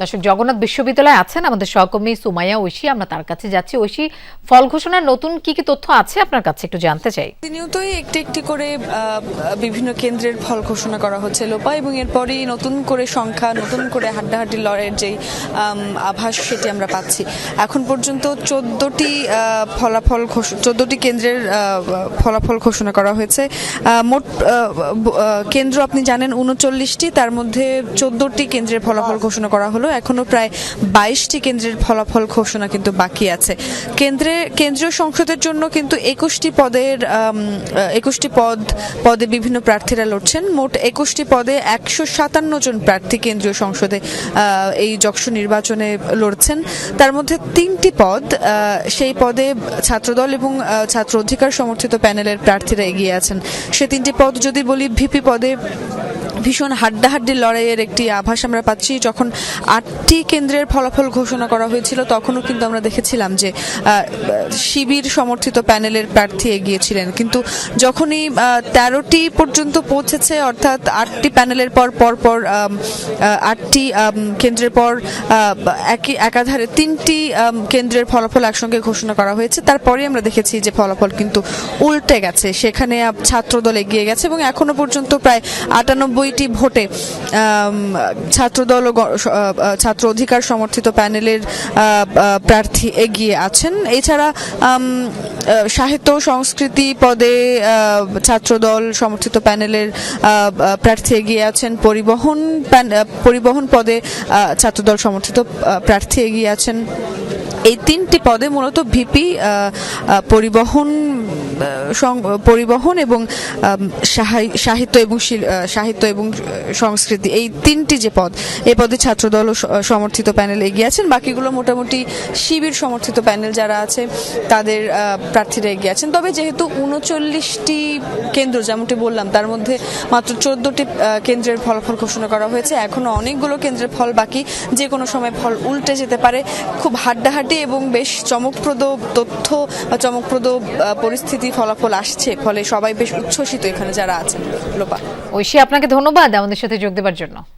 দর্শক, জগন্নাথ বিশ্ববিদ্যালয়ে আছেন আমাদের সহকর্মী সুমাইয়া ঐশী। আমরা তার কাছে যাচ্ছি। ঐশী, ফল ঘোষণার নতুন কি কি তথ্য আছে আপনার কাছে? একটু জানতে চাই। প্রতিনিয়তই একটি একটি করে বিভিন্ন কেন্দ্রের ফল ঘোষণা করা হচ্ছে লোপা এবং এরপরই নতুন করে সংখ্যা, নতুন করে হাড্ডাহাড্ডি লড়াইয়ের যেই আভাস, সেটি আমরা পাচ্ছি। এখন পর্যন্ত চোদ্দটি ফলাফল চোদ্দটি কেন্দ্রের ফলাফল ঘোষণা করা হয়েছে। মোট কেন্দ্র আপনি জানেন উনচল্লিশটি, তার মধ্যে চোদ্দটি কেন্দ্রের ফলাফল ঘোষণা করা হলো। এখনও প্রায় বাইশটি কেন্দ্রের ফলাফল ঘোষণা কিন্তু বাকি আছে। কেন্দ্রে, কেন্দ্রীয় সংসদের জন্য কিন্তু একুশটি পদের একুশটি পদ, পদে বিভিন্ন প্রার্থীরা লড়ছেন। মোট একুশটি পদে একশো সাতান্ন জন প্রার্থী কেন্দ্রীয় সংসদে এই যক্ষ নির্বাচনে লড়ছেন। তার মধ্যে তিনটি পদ সেই পদে ছাত্রদল এবং ছাত্র অধিকার সমর্থিত প্যানেলের প্রার্থীরা এগিয়ে আছেন। সে তিনটি পদ যদি বলি, ভিপি পদে ভীষণ হাড্ডাহাড্ডি লড়াইয়ের একটি আভাস আমরা পাচ্ছি। যখন আটটি কেন্দ্রের ফলাফল ঘোষণা করা হয়েছিল, তখনও কিন্তু আমরা দেখেছিলাম যে শিবির সমর্থিত প্যানেলের প্রার্থী এগিয়েছিলেন। কিন্তু যখনই তেরোটি পর্যন্ত পৌঁছেছে, অর্থাৎ আটটি প্যানেলের পর পর পর আটটি কেন্দ্রের পর একই একাধারে তিনটি কেন্দ্রের ফলাফল একসঙ্গে ঘোষণা করা হয়েছে। তারপরে আমরা দেখেছি যে ফলাফল কিন্তু উল্টে গেছে। সেখানে ছাত্রদল এগিয়ে গেছে এবং এখনও পর্যন্ত প্রায় আটানব্বইটি ভোটে ছাত্রদল ও ছাত্র অধিকার সমর্থিত প্যানেলের প্রার্থী এগিয়ে আছেন। এছাড়া সাহিত্য সংস্কৃতি পদে ছাত্রদল সমর্থিত প্যানেলের প্রার্থী এগিয়ে আছেন। পরিবহন পরিবহন পদে ছাত্রদল সমর্থিত প্রার্থী এগিয়ে আছেন। এই তিনটি পদে মূলত ভিপি পরিবহন পরিবহন এবং সাহিত্য এবং সাহিত্য এবং সংস্কৃতি। এই তিনটি যে পদ এই পদে ছাত্রদল সমর্থিত প্যানেল এগিয়ে আছেন। বাকিগুলো মোটামুটি শিবির সমর্থিত প্যানেল যারা আছে, তাদের প্রার্থীরা এগিয়ে আছেন। তবে যেহেতু উনচল্লিশটি কেন্দ্র, যেমনটি বললাম, তার মধ্যে মাত্র চোদ্দটি কেন্দ্রের ফলাফল ঘোষণা করা হয়েছে। এখনও অনেকগুলো কেন্দ্রের ফল বাকি। যে কোনো সময় ফল উল্টে যেতে পারে। খুব হাড্ডাহাড্ডি এবং বেশ চমকপ্রদ তথ্য বা চমকপ্রদ পরিস্থিতি ফলাফল আসছে, ফলে সবাই বেশ উচ্ছ্বসিত এখানে যারা আছেন, লোপা। ঐশী, আপনাকে ধন্যবাদ আমাদের সাথে যোগ দেওয়ার জন্য।